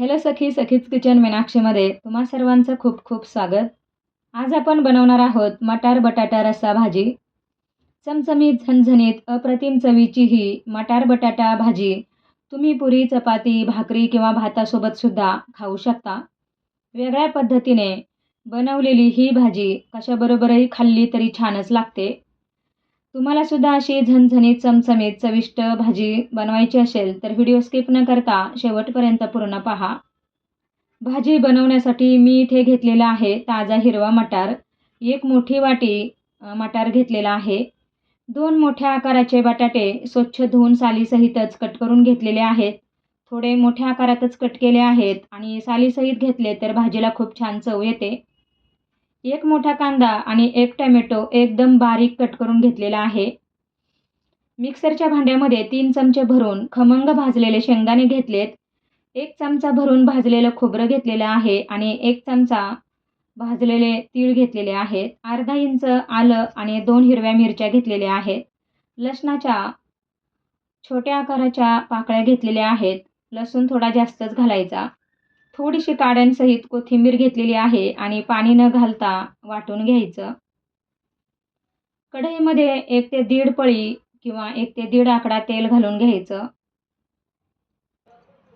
Hello सखी सखीच kitchen मीनाक्षीमध्ये तुम्हा सर्वांचं खूप खूप स्वागत. आज आपण बनवणार आहोत मटार बटाटा रस्सा भाजी. चमचमीत झणझणीत अप्रतिम चवीची ही मटार बटाटा भाजी तुम्ही पुरी चपाती भाकरी किंवा भातासोबतसुद्धा खाऊ शकता. वेगळ्या पद्धतीने बनवलेली ही भाजी कशाबरोबरही खाल्ली तरी छानच लागते. तुम्हाला सुद्धा अशी झणझणीत चमचमीत चविष्ट भाजी बनवायची असेल तर व्हिडिओ स्किप न करता शेवटपर्यंत पूर्ण पहा. भाजी बनवण्यासाठी मी इथे घेतलेला आहे ताजा हिरवा मटार. एक मोठी वाटी मटार घेतलेला आहे. दोन मोठ्या आकाराचे बटाटे स्वच्छ धुवून सालीसहितच कट करून घेतलेले आहेत. थोडे मोठ्या आकारातच कट केले आहेत आणि सालीसहित घेतले तर भाजीला खूप छान चव येते. एक मोठा कांदा आणि एक टोमॅटो एकदम बारीक कट करून घेतलेला आहे. मिक्सरच्या भांड्यामध्ये तीन चमचे भरून खमंग भाजलेले शेंगदाणे घेतलेत. एक चमचा भरून भाजलेलं खोबरं घेतलेलं आहे आणि एक चमचा भाजलेले तीळ घेतलेले आहेत. अर्धा इंच आलं आणि दोन हिरव्या मिरच्या घेतलेल्या आहेत. लसणाच्या छोट्या आकाराच्या पाकळ्या घेतलेल्या आहेत. लसूण थोडा जास्तच घालायचा. थोडीशी ताड्यांसहित कोथिंबीर घेतलेली आहे आणि पाणी न घालता वाटून घ्यायचं. कढईमध्ये एक ते दीड पळी किंवा एक ते दीड आकडा तेल घालून घ्यायचं.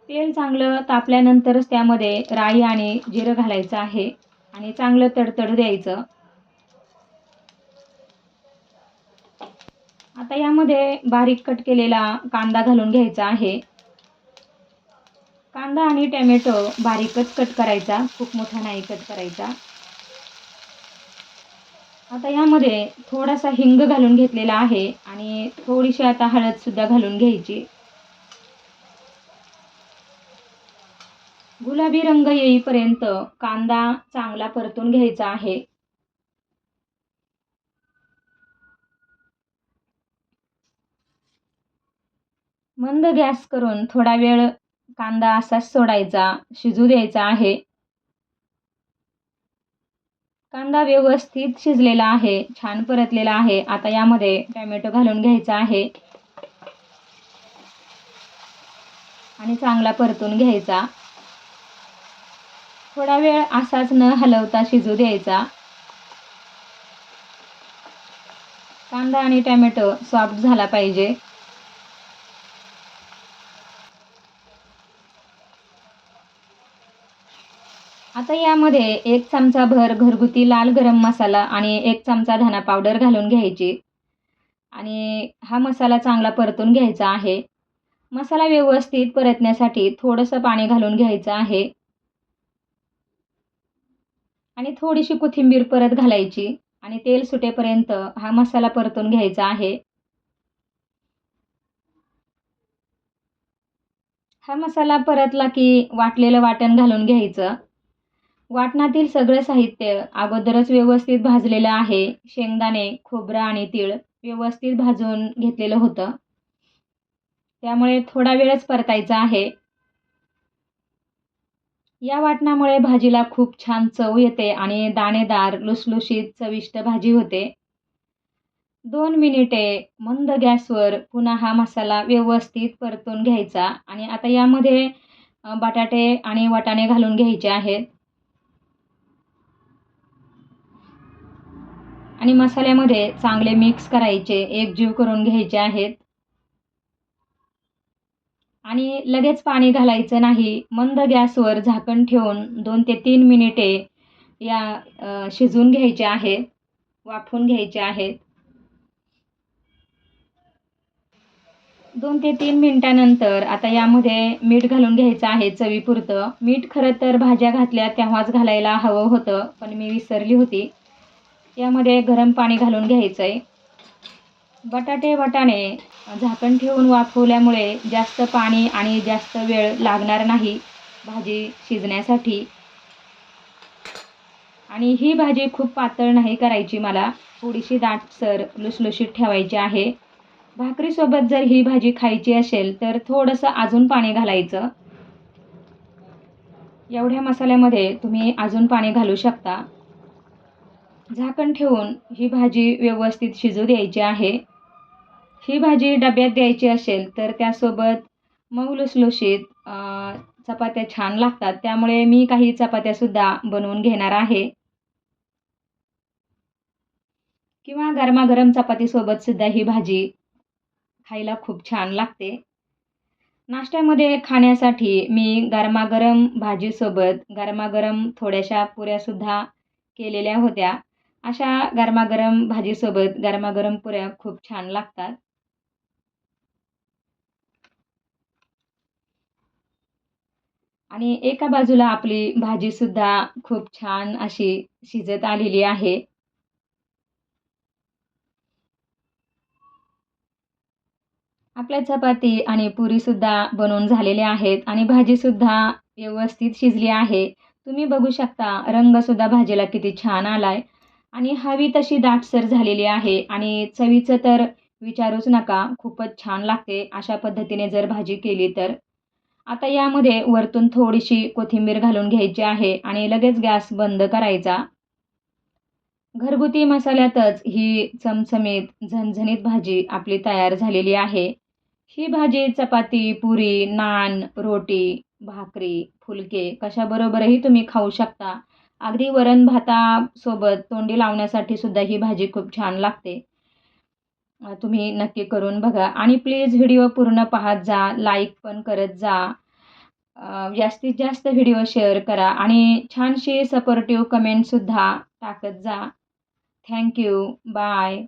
तेल चांगलं तापल्यानंतरच त्यामध्ये राई आणि जिरं घालायचं आहे आणि चांगलं तडतड द्यायचं. आता यामध्ये बारीक कट केलेला कांदा घालून घ्यायचा आहे. कांदा आणि टॅमॅटो बारीकच कट करायचा खूप मोठा नाही कट करायचा. आता यामध्ये थोडासा हिंग घालून घेतलेला आहे आणि थोडीशी आता हळदसुद्धा घालून घ्यायची. गुलाबी रंग येईपर्यंत कांदा चांगला परतून घ्यायचा आहे. मंद गॅस करून थोडा वेळ कांदा असाच सोडायचा शिजू द्यायचा आहे. कांदा व्यवस्थित शिजलेला आहे छान परतलेला आहे. आता यामध्ये टॅमॅटो घालून घ्यायचा आहे. आणि चांगला परतून घ्यायचा. थोडा वेळ असाच न हलवता शिजू द्यायचा. कांदा आणि टॅमॅटो सॉफ्ट झाला पाहिजे. आता यामध्ये एक चमचा भर घरगुती लाल गरम मसाला आणि एक चमचा धना पावडर घालून घ्यायची. आणि हा मसाला चांगला परतून घ्यायचा आहे. मसाला व्यवस्थित परतण्यासाठी थोडंसं पाणी घालून घ्यायचं आहे. आणि थोडीशी कोथिंबीर परत घालायची आणि तेल सुटेपर्यंत हा मसाला परतून घ्यायचा आहे. हा मसाला परतला की वाटलेलं वाटण घालून घ्यायचं. वाटणातील सगळं साहित्य अगोदरच व्यवस्थित भाजलेलं आहे. शेंगदाणे खोबरं आणि तीळ व्यवस्थित भाजून घेतलेलं होतं. त्यामुळे थोडा वेळच परतायचा आहे. या वाटणामुळे भाजीला खूप छान चव येते आणि दाणेदार लुसलुशीत चविष्ट भाजी होते. दोन मिनिटे मंद गॅसवर पुन्हा हा मसाला व्यवस्थित परतून घ्यायचा आणि आता यामध्ये बटाटे आणि वाटाणे घालून घ्यायचे आहेत. आणि मसाल्यामध्ये चांगले मिक्स करायचे एकजीव करून घ्यायचे आहेत. आणि लगेच पाणी घालायचं नाही मंद गॅसवर झाकण ठेवून दोन ते तीन मिनिटे या शिजून शिजवून घ्यायचे आहेत वाफवून घ्यायचे आहेत. दोन ते तीन मिनिटानंतर आता यामध्ये मीठ घालून घ्यायचं आहे चवीपुरतं. मीठ खरं तर भाज्या घातल्या तेव्हाच घालायला हवं होतं पण मी विसरली होती. यामध्ये गरम पाणी घालून घ्यायचं आहे बटाटे वाटाणे झाकण ठेवून वाफवल्यामुळे जास्त पाणी आणि जास्त वेळ लागणार नाही भाजी शिजण्यासाठी. आणि ही भाजी खूप पातळ नाही करायची मला. थोडीशी दाटसर लुसलुशीत ठेवायची आहे. भाकरीसोबत जर ही भाजी खायची असेल तर थोडंसं अजून पाणी घालायचं. एवढ्या मसाल्यामध्ये तुम्ही अजून पाणी घालू शकता. झाकण ठेवून ही भाजी व्यवस्थित शिजू द्यायची आहे. ही भाजी डब्यात द्यायची असेल तर त्यासोबत मऊ लुसलुशीत चपात्या छान लागतात. त्यामुळे मी काही चपात्यासुद्धा बनवून घेणार आहे. किंवा गरमागरम चपातीसोबतसुद्धा ही भाजी खायला खूप छान लागते. नाश्त्यामध्ये खाण्यासाठी मी गरमागरम भाजीसोबत गरमागरम थोड्याशा पुऱ्यासुद्धा केलेल्या होत्या. अशा गरमागरम भाजीसोबत गरमागरम पुऱ्या खूप छान लागतात. आणि एका बाजूला आपली भाजीसुद्धा खूप छान अशी शिजत आलेली आहे. आपल्या चपाती आणि पुरीसुद्धा बनवून झालेल्या आहेत आणि भाजीसुद्धा व्यवस्थित शिजली आहे. तुम्ही बघू शकता रंगसुद्धा भाजीला किती छान आलाय. आणि हवी तशी दाटसर झालेली आहे. आणि चवीचं तर विचारूच नका खूपच छान लागते अशा पद्धतीने जर भाजी केली तर. आता यामध्ये वरतून थोडीशी कोथिंबीर घालून घ्यायची आहे आणि लगेच गॅस बंद करायचा. घरगुती मसाल्यातच ही चमचमीत झणझणीत भाजी आपली तयार झालेली आहे. ही भाजी चपाती पुरी नान रोटी भाकरी फुलके कशाबरोबरही तुम्ही खाऊ शकता. अगदी वरण भातासोबत तोंडी लावण्यासाठी सुद्धा ही भाजी खूप छान लागते. तुम्ही नक्की करून बघा. आणि प्लीज व्हिडिओ पूर्ण पाहत जा लाईक पण करत जा. जास्तीत जास्त व्हिडिओ शेअर करा आणि छानशी सपोर्टिव्ह कमेंटसुद्धा टाकत जा. Thank you bye